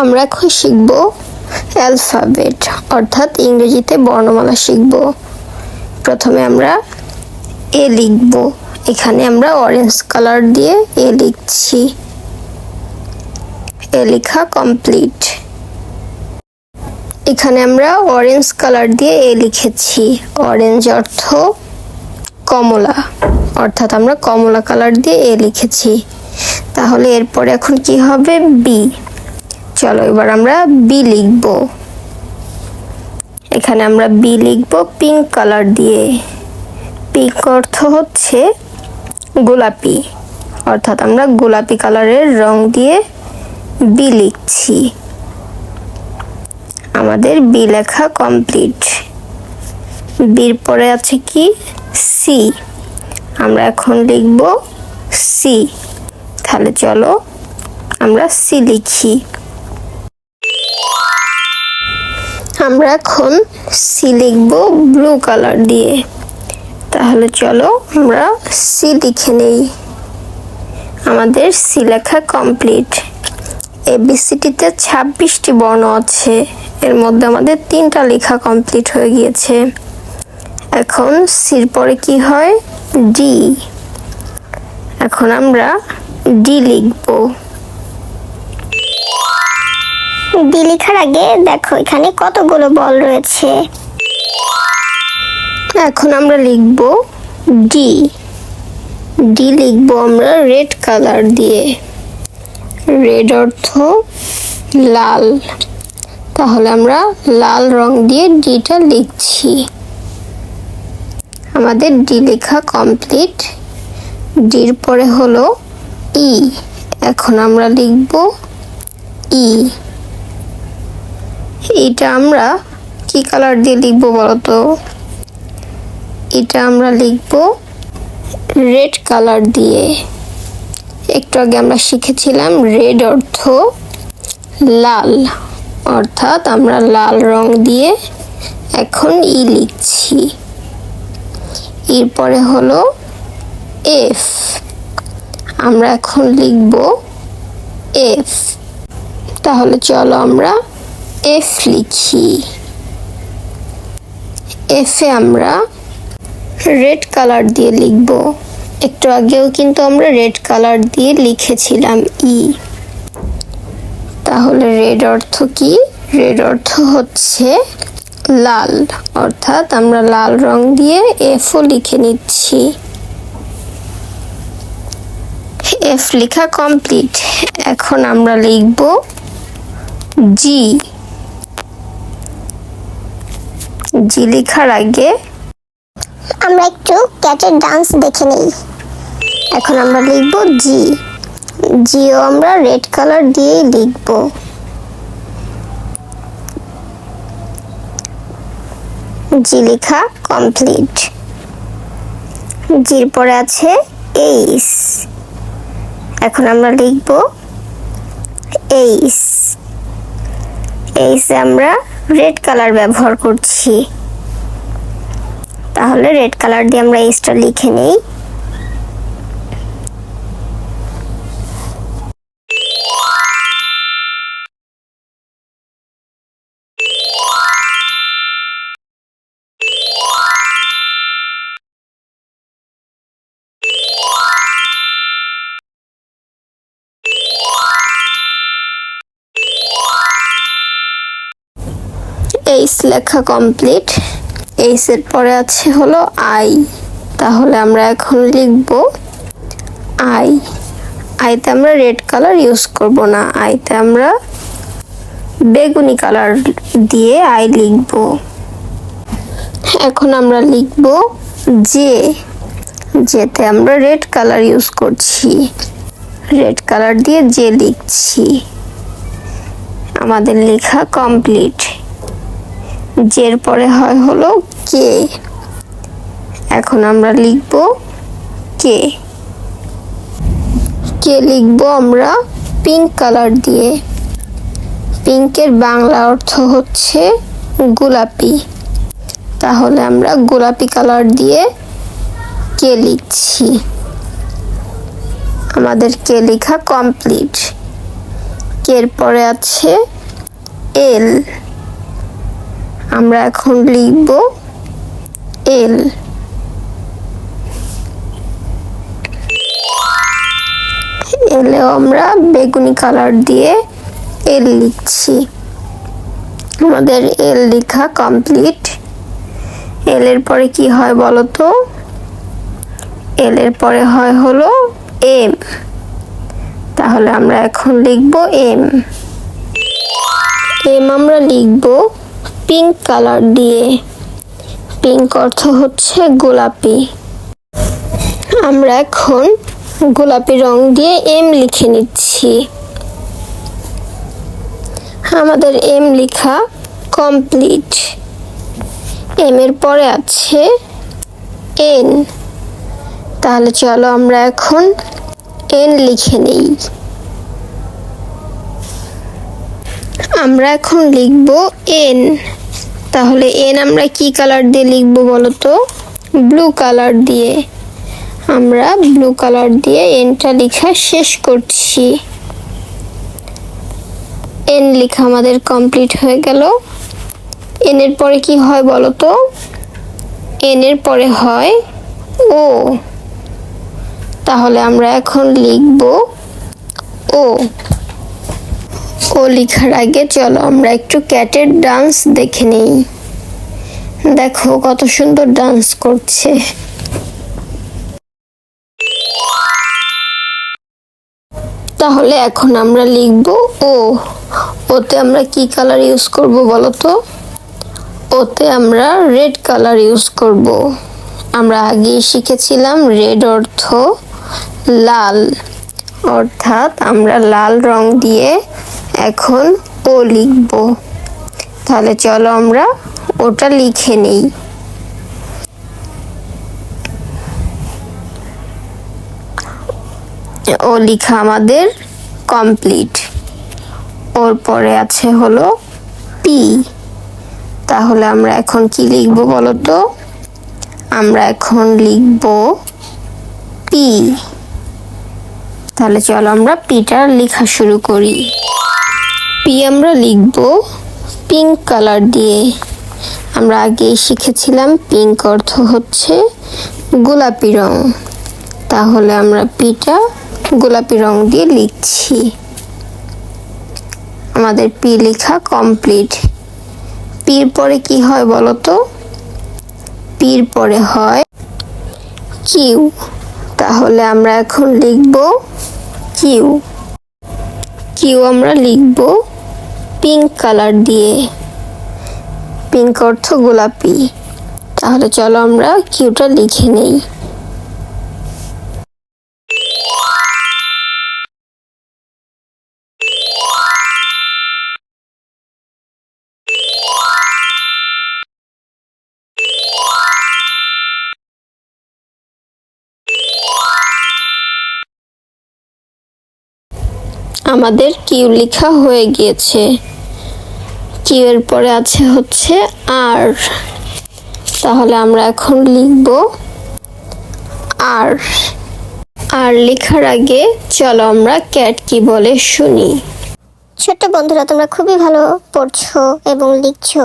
আমরা এখন শিখব অ্যালফাবেট অর্থাৎ ইংরেজিতে বর্ণমালা শিখব। প্রথমে আমরা এ লিখব। এখানে আমরা অরেঞ্জ কালার দিয়ে এ লিখছি। এ লেখা কমপ্লিট এখানে আমরা অরেঞ্জ কালার দিয়ে এ লিখেছি। অরেঞ্জ অর্থ কমলা, অর্থাৎ আমরা কমলা কালার দিয়ে এ লিখেছি। তাহলে এরপরে এখন কি হবে? বি চলো, এবার আমরা বি লিখব। এখানে আমরা বি লিখব পিঙ্ক কালার দিয়ে। পিঙ্ক অর্থ হচ্ছে গোলাপি। অর্থাৎ আমরা গোলাপি কালারের রং দিয়ে বি লিখছি। আমাদের বি লেখা কমপ্লিট বির পরে আছে কি? সি আমরা এখন লিখব সি তাহলে চলো আমরা সি লিখি। আমরা এখন সি লিখব ব্লু কালার দিয়ে। তাহলে চলো আমরা সি লিখে নেই। আমাদের সি লেখা কমপ্লিট এ এবিসিটিতে ছাব্বিশটি বর্ণ আছে। এর মধ্যে আমাদের তিনটা লেখা কমপ্লিট হয়ে গিয়েছে। এখন সির পরে কি হয়? ডি এখন আমরা ডি লিখব। ডি লেখার আগে দেখো, এখানে কতগুলো বল রয়েছে। এখন আমরা লিখব ডি ডি লিখব আমরা রেড কালার দিয়ে। রেড অর্থ লাল। তাহলে আমরা লাল রং দিয়ে ডিটা লিখছি। আমাদের ডি লেখা কমপ্লিট ডির পরে হলো ই এখন আমরা লিখব ই এটা আমরা কি কালার দিয়ে লিখব বলতো? এটা আমরা লিখব রেড কালার দিয়ে। একটু আগে আমরা শিখেছিলাম রেড অর্থ লাল। অর্থাৎ আমরা লাল রং দিয়ে এখন ই লিখছি। এরপরে হলো এফ আমরা এখন লিখব এফ তাহলে চলো আমরা এফ লিখি। এফে আমরা রেড কালার দিয়ে লিখব। একটু আগেও কিন্তু আমরা রেড কালার দিয়ে লিখেছিলাম ই তাহলে রেড অর্থ কি? রেড অর্থ হচ্ছে লাল। অর্থাৎ আমরা লাল রং দিয়ে এফও লিখে নিচ্ছি। এফ লেখা কমপ্লিট এখন আমরা লিখব জি জি লেখার আগে? আমরা একটু ক্যাটের ডান্স দেখে নেই। এখন আমরা লিখব জি। জিও আমরা রেড কালার দিয়েই লিখব। জি লেখা কমপ্লিট। জির পরে আছে এইস এখন আমরা লিখব এইস এইসে আমরা রেড কালার ব্যবহার করছি। তাহলে রেড কালার দিয়ে আমরা স্টার লিখে নেই। লেখা কমপ্লিট এইসের পরে আছে হলো আই তাহলে আমরা এখন লিখব আই আইতে আমরা রেড কালার ইউজ করব না। আইতে আমরা বেগুনি কালার দিয়ে আই লিখব। এখন আমরা লিখব জে যেতে আমরা রেড কালার ইউজ করছি। রেড কালার দিয়ে জে লিখছি। আমাদের লেখা কমপ্লিট জের পরে হয় হলো কে? এখন আমরা লিখব কে। কে লিখব আমরা পিঙ্ক কালার দিয়ে। পিঙ্কের বাংলা অর্থ হচ্ছে গোলাপি। তাহলে আমরা গোলাপি কালার দিয়ে কে লিখছি? আমাদের কে লেখা কমপ্লিট কে এরপরে আছে এল। আমরা এখন লিখব এল এলেও আমরা বেগুনি কালার দিয়ে এল লিখছি। আমাদের এল লেখা কমপ্লিট এল এর পরে কি হয় বলো তো এল এর পরে হয় হলো এম তাহলে আমরা এখন লিখব এম এম আমরা লিখব পিঙ্ক কালার দিয়ে। পিঙ্ক অর্থ হচ্ছে গোলাপি। আমরা এখন গোলাপি রং দিয়ে এম লিখে নিচ্ছি। আমাদের এম লেখা কমপ্লিট এম এর পরে আছে এন তাহলে চলো আমরা এখন এন লিখে নেই। আমরা এখন লিখব এন তাহলে এন আমরা কি কালার দিয়ে লিখব বলো তো? ব্লু কালার দিয়ে। আমরা ব্লু কালার দিয়ে এনটা লেখা শেষ করছি। এন লেখা আমাদের কমপ্লিট হয়ে গেল। এন এর পরে কি হয় বলো তো? এন এর পরে হয় ও। তাহলে আমরা এখন লিখব ও। ও লেখার আগে চলো, আমরা একটু ক্যাটের ডান্স দেখে নেই। দেখো, কত সুন্দর ডান্স করছে। তাহলে এখন আমরা লিখব, ও, ওতে আমরা কি কালার ইউজ করব বলো তো? ওতে আমরা রেড কালার ইউজ করব। আমরা আগেই শিখেছিলাম রেড অর্থ লাল। অর্থাৎ আমরা লাল রং দিয়ে এখন ও লিখব। তাহলে চলো আমরা ওটা লিখে নেই। ও লেখা আমাদের কমপ্লিট ওর পরে আছে হলো পি তাহলে আমরা এখন কি লিখব বলো তো আমরা এখন লিখব পি তাহলে চলো আমরা পিটা লেখা শুরু করি। পি আমরা লিখব পিঙ্ক কালার দিয়ে। আমরা আগেই শিখেছিলাম পিঙ্ক অর্থ হচ্ছে গোলাপি রং। তাহলে আমরা পিটা গোলাপি রং দিয়ে লিখছি। আমাদের পি লেখা কমপ্লিট পির পরে কি হয় বলো তো? পির পরে হয় কিউ তাহলে আমরা এখন লিখব কিউ কিউ আমরা লিখব পিঙ্ক কালার দিয়ে। পিঙ্ক অর্থ গোলাপি। তাহলে চলো আমরা কিউটা লিখে নেই। আমাদের কিউ লেখা হয়ে গিয়েছে। কিউ এর পরে আছে হচ্ছে আর। তাহলে আমরা এখন লিখব আর। আর লেখার আগে চলো আমরা ক্যাট কি বলে শুনি। ছোট্ট বন্ধুরা তোমরা খুবই ভালো পড়ছো এবং লিখছো।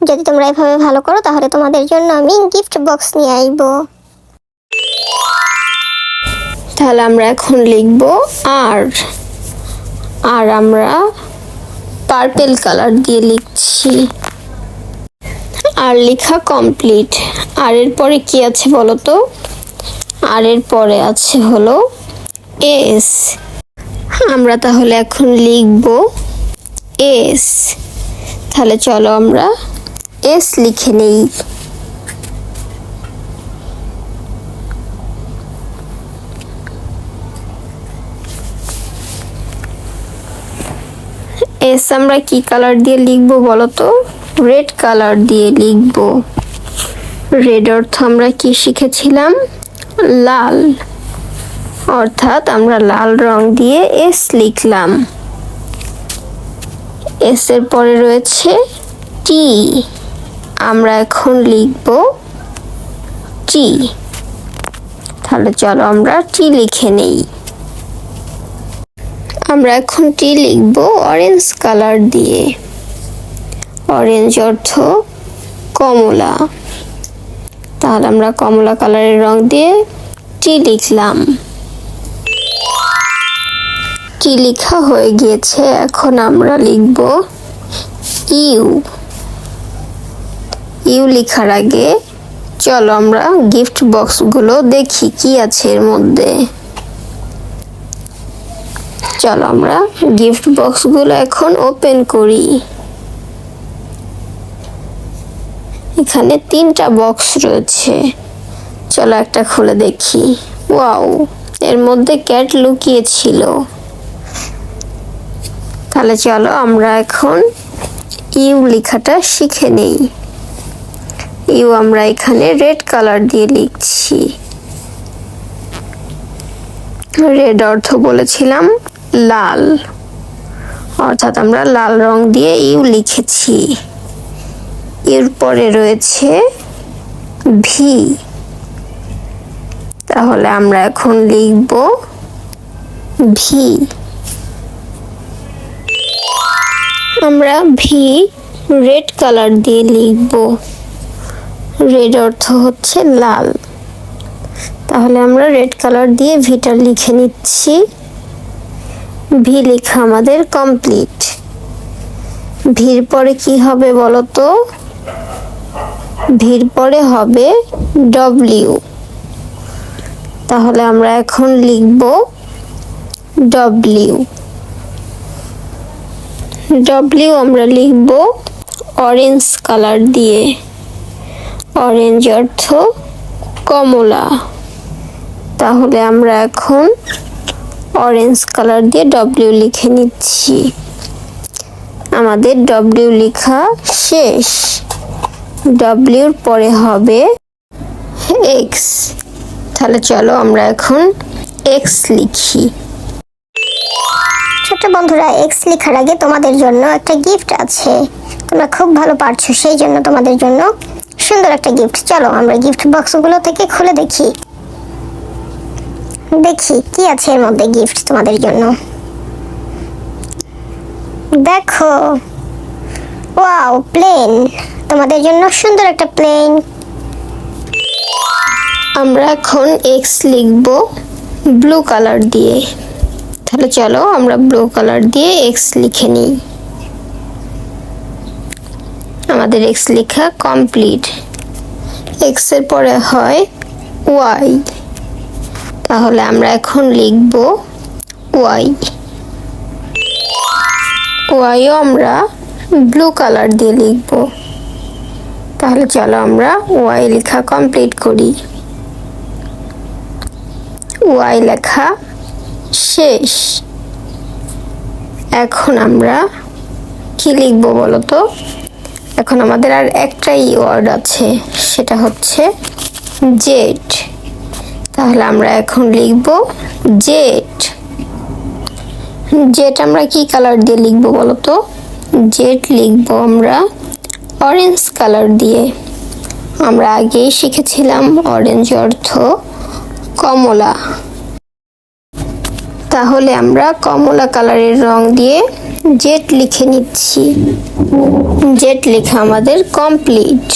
যদি তোমরা এভাবে ভালো করো তাহলে তোমাদের জন্য আমি গিফট বক্স নিয়ে আইবো। তাহলে আমরা এখন লিখব আর। আর আমরা পার্পেল কালার দিয়ে লিখছি। আর লেখা কমপ্লিট। আর এর পরে কি আছে বলো তো? আর এর পরে আছে হলো এস। আমরা তাহলে এখন লিখব এস। তাহলে চলো আমরা এস লিখে নেই। এস আমরা কি কালার দিয়ে লিখব বলো তো রেড কালার দিয়ে লিখব। রেড অর্থ আমরা কি শিখেছিলাম? লাল। অর্থাৎ আমরা লাল রং দিয়ে এস লিখলাম। এস এর পরে রয়েছে টি আমরা এখন লিখব টি তাহলে চলো আমরা টি লিখে নেই। আমরা এখন টি লিখব অরেঞ্জ কালার দিয়ে। অরেঞ্জ অর্থ কমলা। তাহলে আমরা কমলা কালারের রং দিয়ে টি লিখলাম। টি লেখা হয়ে গিয়েছে, এখন আমরা লিখব ইউ। ইউ লেখার আগে চলো আমরা গিফট বক্সগুলো দেখি, কি আছে এর মধ্যে। চলো আমরা গিফট বক্সগুলো এখন ওপেন করি। এখানে তিনটা বক্স রয়েছে। চলো একটা খুলে দেখি। ওয়াও এর মধ্যে ক্যাট লুকিয়ে ছিল তাহলে চলো আমরা এখন ইউ লেখাটা শিখে নেই। ইউ আমরা এখানে রেড কালার দিয়ে লিখছি। রেড অর্থ বলেছিলাম লাল। অর্থাৎ আমরা লাল রং দিয়ে ইউ লিখেছি। এর পরে রয়েছে ভি। তাহলে আমরা এখন লিখব ভি। আমরা ভি রেড কালার দিয়ে লিখব। রেড অর্থ হচ্ছে লাল। তাহলে আমরা রেড কালার দিয়ে ভিটা লিখে নিচ্ছি। ভি লেখা আমাদের কমপ্লিট ভির পরে কি হবে বলো তো? ভির পরে হবে ডব্লিউ তাহলে আমরা এখন লিখব ডব্লিউ ডব্লিউ আমরা লিখব অরেঞ্জ কালার দিয়ে। অরেঞ্জ অর্থ কমলা। তাহলে আমরা এখন অরেঞ্জ কালার দিয়ে ডব্লিউ লিখে নিচ্ছি। আমাদের ডব্লিউ লেখা শেষ। ডব্লিউর পরে হবে এক্স তাহলে চলো আমরা এখন এক্স লিখি। ছোট বন্ধুরা এক্স লেখার আগে তোমাদের জন্য একটা গিফট আছে। তোমরা খুব ভালো পারছ, সেই জন্য তোমাদের জন্য সুন্দর একটা গিফট চলো আমরা গিফট বক্সগুলো থেকে খুলে দেখি। দেখি, কি আছে এর মধ্যে গিফট তোমাদের জন্য? দেখো ওয়াও প্লেন তোমাদের জন্য সুন্দর একটা প্লেন আমরা এখন এক্স লিখব ব্লু কালার দিয়ে। তাহলে চলো আমরা ব্লু কালার দিয়ে এক্স লিখে নিই। আমাদের এক্স লেখা কমপ্লিট এক্সের পরে হয় ওয়াই তাহলে আমরা এখন লিখব ওয়াই। ওয়াইও আমরা ব্লু কালার দিয়ে লিখব। তাহলে চলো আমরা ওয়াই লেখা কমপ্লিট করি। ওয়াই লেখা শেষ। এখন আমরা কি লিখব বলো তো এখন আমাদের আর একটাই ওয়ার্ড আছে, সেটা হচ্ছে জেড। তাহলে আমরা এখন লিখব জেড জেড আমরা কি কালার দিয়ে লিখব বলো তো জেড লিখব আমরা অরেঞ্জ কালার দিয়ে। আমরা আগেই শিখেছিলাম অরেঞ্জ অর্থ কমলা। তাহলে আমরা কমলা কালারের রং দিয়ে জেট লিখে নিচ্ছি। জেট লেখা আমাদের কমপ্লিট